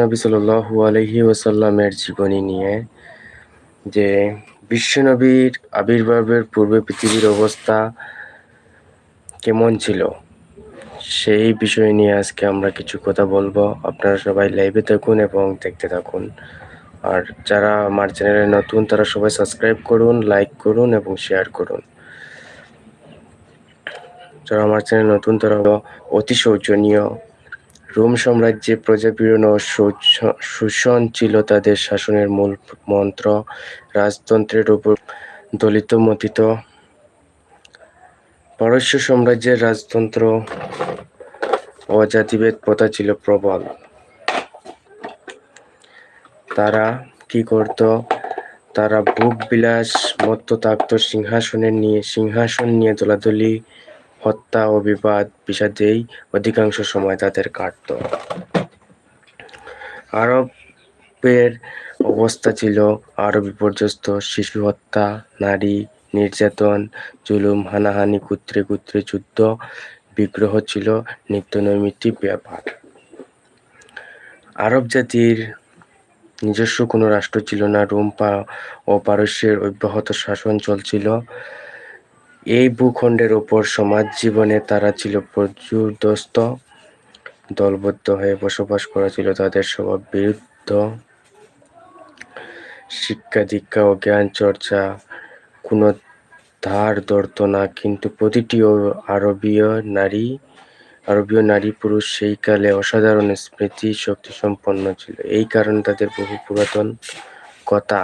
নবী সাল্লাল্লাহু আলাইহি ওয়াসাল্লামের জীবনী নিয়ে যে বিশ্বনবীর আবির্ভাবের পূর্বে পৃথিবীর অবস্থা কেমন ছিল, সেই বিষয় নিয়ে আজকে আমরা কিছু কথা বলব। আপনারা সবাই লাইভে থাকুন এবং দেখতে থাকুন। আর যারা আমার চ্যানেলে নতুন, তারা সবাই সাবস্ক্রাইব করুন লাইক করুন এবং শেয়ার করুন। যারা আমার চ্যানেল নতুন, তারা অতি শোচনীয় রোম সাম্রাজ্যে প্রজাপীড়ন ও শোষণ ছিল তাদের শাসনের মূল মন্ত্র। রাজতন্ত্রের উপর দলিত মতিত। পারস্য সাম্রাজ্যের রাজতন্ত্র ও জাতিভেদ প্রথা ছিল প্রবল। তারা কি করত? তারা ভোগ বিলাস মত্ত থাকত সিংহাসনের নিয়ে, সিংহাসন নিয়ে দোলাদলি হত্যা ও বিবাদ বিষাদেই অধিকাংশ সময় তাদের কাটত। আরবের অবস্থা ছিল আরও বিপর্যস্ত। শিশু হত্যা, নারী নির্যাতন, জুলুম, হানাহানি, কুত্রে কুত্রে যুদ্ধ, বিগ্রহ ছিল নিত্য নৈমিত্তিক ব্যাপার। আরব জাতির নিজস্ব কোনো রাষ্ট্র ছিল না। রোম ও পারস্যের অব্যাহত শাসন চলছিল। এই ভূখণ্ডের ওপর সমাজ জীবনে তারা ছিল প্রচুরদস্ত দলবদ্ধ হয়ে বসবাস করা ছিল তাদের স্বভাব বিরুদ্ধ। শিক্ষা, দীক্ষা ও জ্ঞান চর্চা কোনো ধার ধরত না, কিন্তু প্রতিটি আরবীয় নারী আরবীয় নারী পুরুষ সেই কালে অসাধারণ স্মৃতি শক্তি সম্পন্ন ছিল। এই কারণে তাদের বহু পুরাতন কথা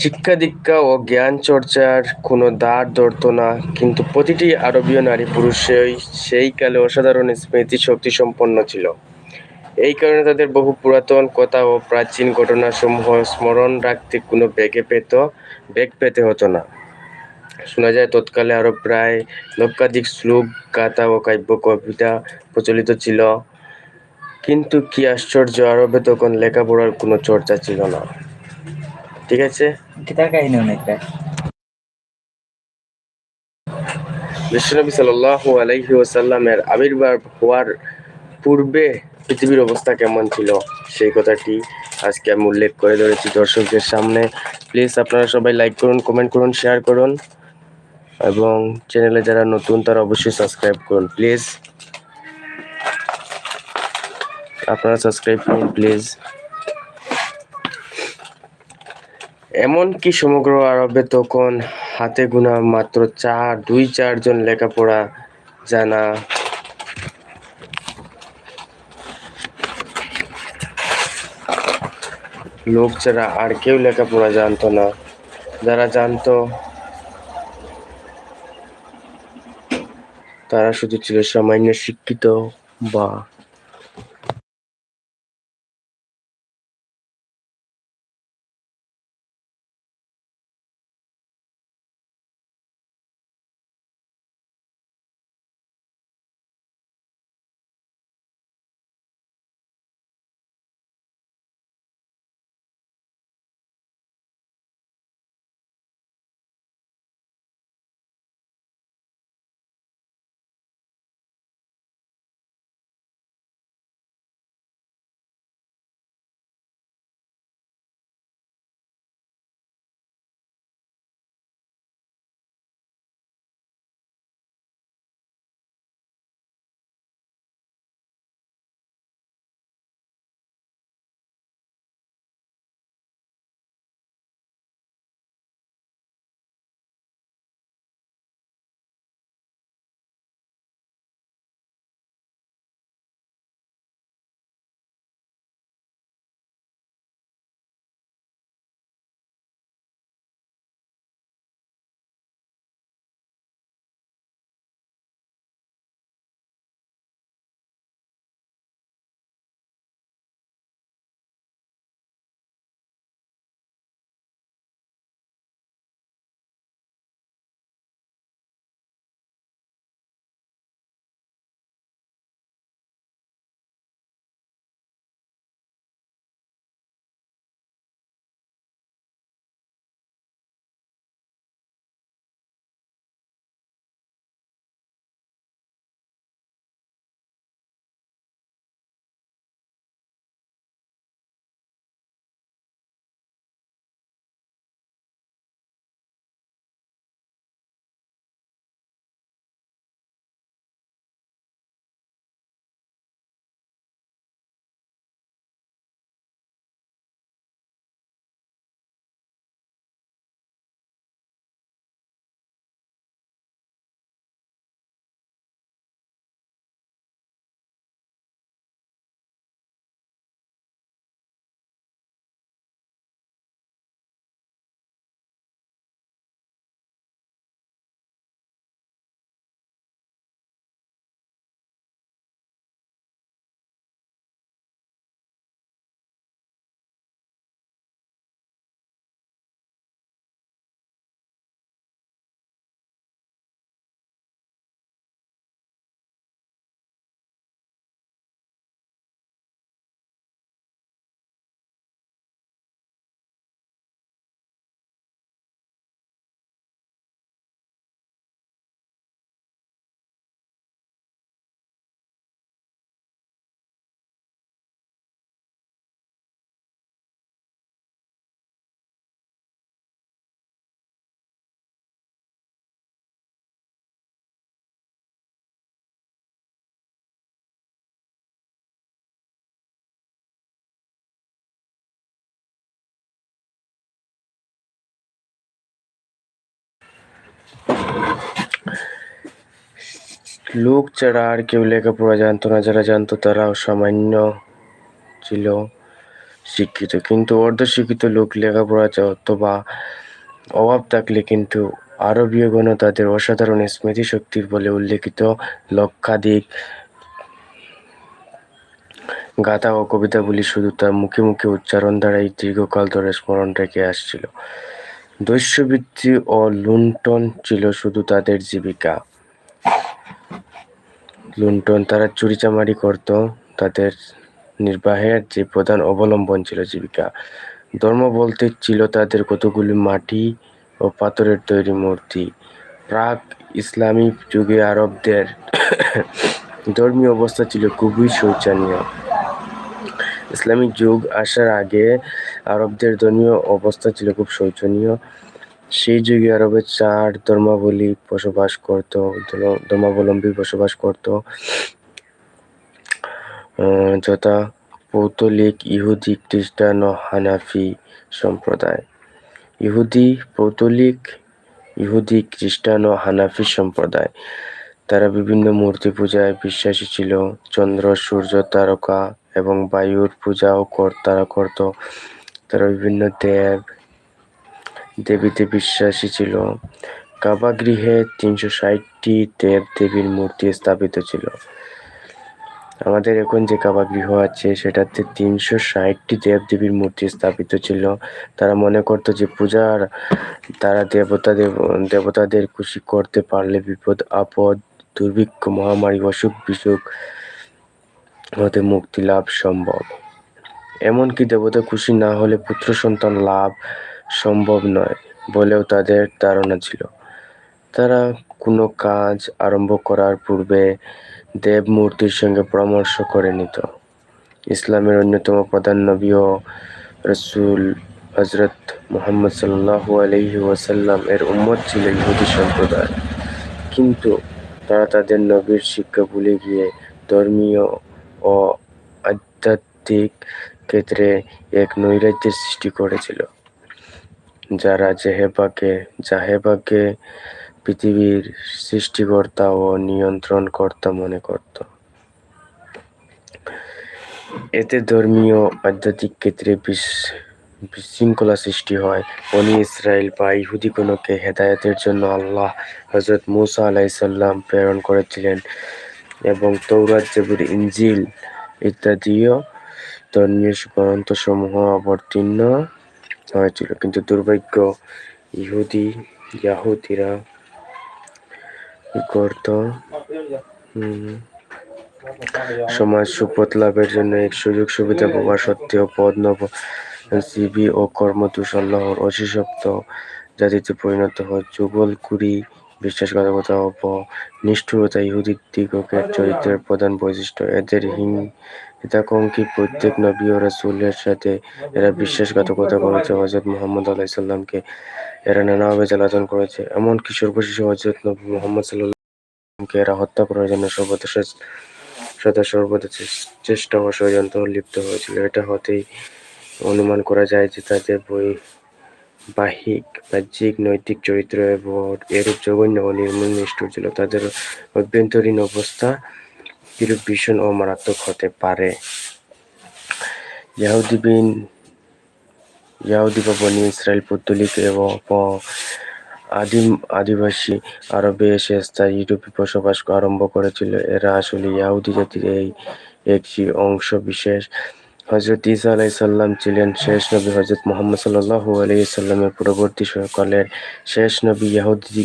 শিক্ষা দীক্ষা ও জ্ঞান চর্চার কোনো দ্বার ধরত না, কিন্তু প্রতিটি আরবীয় নারী পুরুষই সেই কালে অসাধারণ স্মৃতি শক্তি সম্পন্ন ছিল। এই কারণে তাদের বহু পুরাতন কথা ও প্রাচীন ঘটনাসমূহ স্মরণ রাখতে কোনো বেগে পেত, বেগ পেতে হতো না। শোনা যায়, তৎকালে আরও প্রায় লক্ষাধিক শ্লোক, গাথা ও কাব্য কবিতা প্রচলিত ছিল। কিন্তু কি আশ্চর্য, আরবে তখন লেখাপড়ার কোনো চর্চা ছিল না। ঠিক আছে? গীতার কাহিনী অনেকটা বিশ্বনবী সাল্লাল্লাহু আলাইহি ওয়াসাল্লামের আবির্ভাব হওয়ার পূর্বে পৃথিবীর অবস্থা কেমন ছিল? সেই কথাটি আজকে আমি উল্লেখ করে ধরেছি দর্শকদের সামনে। প্লিজ আপনারা সবাই লাইক করুন কমেন্ট করুন শেয়ার করুন। এবং চ্যানেলে যারা নতুন তারা অবশ্যই সাবস্ক্রাইব করুন প্লিজ আপনারা সাবস্ক্রাইব করুন প্লিজ এমনকি সমগ্র আরবে তখন হাতে গোনা মাত্র চার, দুই চারজন লেখাপড়া জানা? লোক ছাড়া আর কেউ লেখাপড়া জানতো না। যারা জানতো, তারা শুধু ছিল সামান্য শিক্ষিত বা লোক ছাড়া আর কেউ লেখাপড়া জানতো না, যারা জানতো তারাও সামান্য ছিল শিক্ষিত। কিন্তু অর্ধশিক্ষিত লোক লেখাপড়া অথবা অভাব থাকলে কিন্তু আরবীয়গণ তাদের অসাধারণ স্মৃতিশক্তির বলে উল্লেখিত লক্ষাধিক গাথা ও কবিতাগুলি শুধু তার মুখে মুখে উচ্চারণ দ্বারাই দীর্ঘকাল ধরে স্মরণ রেখে আসছিল। দস্যুবৃত্তি ও লুণ্ঠন ছিল শুধু তাদের জীবিকা। লুণ্ঠন তারা চুরিচামারি করত। তাদের নির্বাহের যে প্রধান অবলম্বন ছিল জীবিকা। ধর্ম বলতে ছিল তাদের কতগুলি মাটি ও পাথরের তৈরি মূর্তি। প্রাক ইসলামী যুগে আরবদের ধর্মীয় অবস্থা ছিল খুবই শোচনীয়। ইসলামিক যুগ আসার আগে আরবদের ধর্মীয় অবস্থা ছিল খুব শোচনীয়। সেই যুগে আরবে চার ধর্মাবলী বসবাস করত ধর্মাবলম্বী বসবাস করত। যথা পৌতলিক ইহুদি, খ্রিস্টান ও হানাফি সম্প্রদায়। ইহুদি, পৌতলিক, ইহুদি, খ্রিস্টান ও হানাফি সম্প্রদায়। তারা বিভিন্ন মূর্তি পূজায় বিশ্বাসী ছিল। চন্দ্র, সূর্য, তারকা এবং বায়ুর পূজাও কর- তারা করত। তারা বিভিন্ন দেব দেবীতে বিশ্বাসী ছিল। কাবা গৃহে তিনশো ষাটটি দেব দেবীর মূর্তি স্থাপিত ছিল। আমাদের এখন যে কাবা গৃহ আছে, সেটাতে তিনশো ষাটটি দেব দেবীর মূর্তি স্থাপিত ছিল। তারা মনে করত যে পূজার তারা দেবতা দেব, দেবতাদের খুশি করতে পারলে বিপদ, আপদ, দুর্ভিক্ষ, মহামারী, অসুখ, বিসুখ হতে মুক্তি লাভ সম্ভব। এমনকি দেবতা খুশি না হলে পুত্র সন্তান লাভ সম্ভব নয় বলেও তাদের ধারণা ছিল। তারা কোনো কাজ আরম্ভ করার পূর্বে দেব মূর্তির সঙ্গে পরামর্শ করে নিত। ইসলামের অন্যতম প্রধান নবী ও রসুল হজরত মোহাম্মদ সাল্লাহ আলহি ওয়াসাল্লাম এর উম্মত ছিল ইহুদি সম্প্রদায়। কিন্তু তারা তাদের নবীর শিক্ষা ভুলে গিয়ে ধর্মীয় ও আধ্যাত্মিক ক্ষেত্রে এক নৈরাজ্যের সৃষ্টি করেছিল। যারা জেহেবাকে জাহেবাকে পৃথিবীর সৃষ্টিকর্তা ও নিয়ন্ত্রণকর্তা মনে করত। এতে ধর্মীয় আধ্যাত্মিক ক্ষেত্রে বিশ- বিশৃঙ্খলা সৃষ্টি হয়। বনি ইসরায়েল বা ইহুদি ইহুদিগণকে হেদায়তের জন্য আল্লাহ হজরত মুসা আলাইসাল্লাম প্রেরণ করেছিলেন এবং তৌরাত জবুর ইঞ্জিল ইত্যাদিও ধর্মীয় গ্রন্থসমূহ অবতীর্ণ হয়েছিল। কিন্তু দুর্ভাগ্য, ইহুদি, ইয়াহুদিরা গর্ত সমাজ সুপথ লাভের জন্য এক সুযোগ সুবিধা পাওয়া সত্ত্বেও পদ, নব, জীবী ও কর্মদূষণ লহর অভিশপ্ত জাতিতে পরিণত হয়। যুগলকুরি বিশ্বাসঘাতকতা নিষ্ঠুরতা ইহুদি দিগকের চরিত্রের প্রধান বৈশিষ্ট্য। এদের হিতাকাঙ্ক্ষী প্রত্যেক নবী ও রাসূলের সাথে এরা বিশ্বাসঘাতকতা করেছে। হজরত মুহাম্মদ আলাইসাল্লামকে এরা নানাভাবে জ্বালাতন করেছে। এমনকি সর্বশেষ হজরত নবী মুহাম্মদ সাল্লামকে এরা হত্যা করার জন্য সর্বদা সদা সর্বদা চেষ্টা ও ষড়যন্ত্র লিপ্ত হয়েছিল। এটা হতেই অনুমান করা যায় যে তাদের বই বাহিক, বাহ্যিক, নৈতিক চরিত্র এবং এরূপ জঘন্য ও নির্মূল নিষ্ঠুর ছিল। তাদের অভ্যন্তরীণ অবস্থা কিরূপ ভীষণ ও মারাত্মক হতে পারে? ইয়াহুদি বিন, ইয়াহুদি বা বনি ইসরায়েল পৌত্তলিক এবং আদিম আদিবাসী আরবে এসে স্থায়ী ইউরোপে বসবাস আরম্ভ করেছিল। এরা আসলে ইয়াহুদি জাতির এই একটি অংশ বিশেষ হজরত ঈসা আলাইসাল্লাম ছিলেন শেষ নবী হজরত মোহাম্মদ সাল্লাহ আলাইসাল্লামের পরবর্তী সকালের শেষ নবী ইয়াহুদি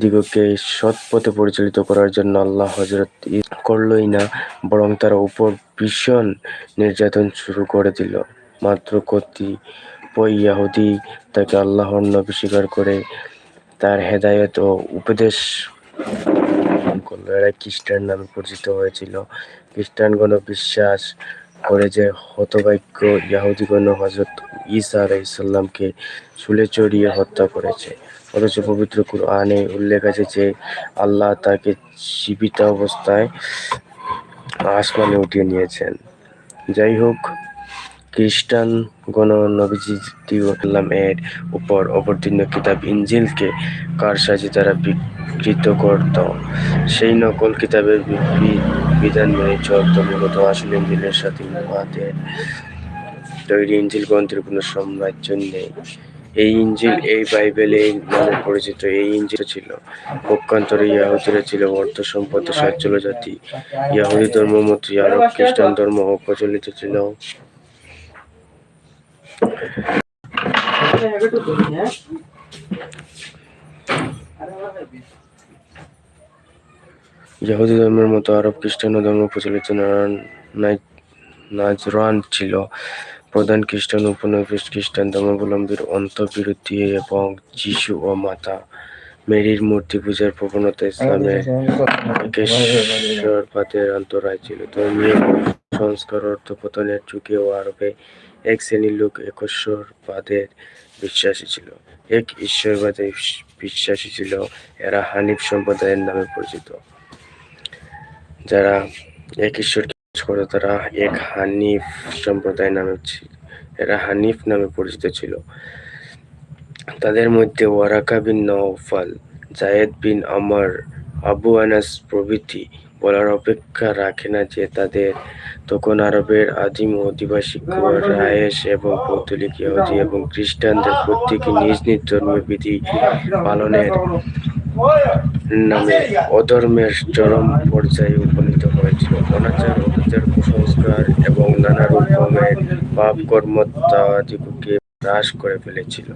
দিগকে সৎ পথে পরিচালিত করার জন্য আল্লাহ হজরত করলই না, বরং তার উপর ভীষণ নির্যাতন শুরু করে দিল। মাত্র কতিপয় ইয়াহুদি তাকে আল্লাহর নবী স্বীকার করে তার হেদায়ত ও উপদেশ করল। এরা খ্রিস্টান নামে পরিচিত হয়েছিল। খ্রিস্টানগণ বিশ্বাস করে যে হতভাগ্য ইয়াহুদিগণ হজরত ঈসা আলাইসাল্লামকে চুলে চড়িয়ে হত্যা করেছে। অথচ পবিত্র কুরআনে উল্লেখ আছে যে, আল্লাহ তাকে জীবিত অবস্থায় আসমানে উঠিয়ে নিয়েছেন। যাই হোক খ্রিস্টান গণ নবীজি এর উপর অবতীর্ণ কিতাব ইঞ্জিলকে কারসাজি দ্বারা বিকৃত করত। সেই নকল কিতাবের বিধান মেনে চলত মূলত আসল ইঞ্জিলের সাথে তৈরি ইঞ্জিল গ্রন্থের কোনো সাম্রাজ্য নেই। এই ইঞ্জিল এই বাইবেল এই নামে পরিচিত এই ইঞ্জিল ছিল। পক্ষান্তরে ইয়াহুদিরা ছিল অর্থ সম্পদ সচ্ছল জাতি। ইয়াহুদি ধর্ম মতো আরব খ্রিস্টান ধর্ম প্রচলিত ছিল। ইহুদি ধর্মের মতো আরব খ্রিস্টান ধর্ম প্রচলিত নাজরান ছিল। প্রধান খ্রিস্টান, উপনিবেশ খ্রিস্টান ধর্মাবলম্বীর অন্তর্বিরোধী এবং যিশু ও মাতা মেরির মূর্তি পূজার প্রবণতা ইসলামের অন্তরায় ছিল। ধর্মীয় সংস্কার অর্থপতনের যুগেও আরবে এক শ্রেণির লোক একেশ্বরবাদের বিশ্বাসী ছিল। এক ঈশ্বরবাদে বিশ্বাসী ছিল। এরা হানিফ সম্প্রদায়ের নামে পরিচিত। যারা এক ঈশ্বরকে করে, তারা এক হানিফ সম্প্রদায় নামে এরা হানিফ নামে পরিচিত ছিল। তাদের মধ্যে Waraqa bin Nawfal, Zayd bin Amr, Abu Anas প্রভৃতি বলার অপেক্ষা রাখে না যে তাদের তখন আরবের আদিম অধিবাসী রায়েশ এবং পৌতলিক ইহুদি এবং খ্রিস্টানদের প্রত্যেকে নিজ নিজ ধর্মীয় বিধি পালনের নামে অধর্মের চরম পর্যায়ে উপনীত হয়েছিল। অনাচার কুসংস্কার এবং নানা রকমের পাপ কর্মত্যাদিকে হ্রাস করে ফেলেছিল।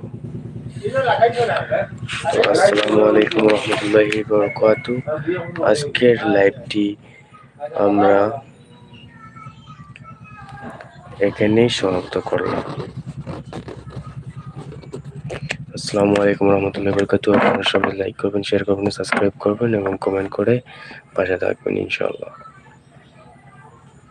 আসসালামু আলাইকুম রহমতুল্লাহি বরকাতু। আজকের লাইভটি আমরা এখানেই সমাপ্ত করলাম। আসসালামু আলাইকুম রহমতুল্লাহি বরকাতু। আপনারা সবাই লাইক করবেন শেয়ার করবেন সাবস্ক্রাইব করবেন এবং কমেন্ট করে পাশে থাকবেন ইনশাআল্লাহ।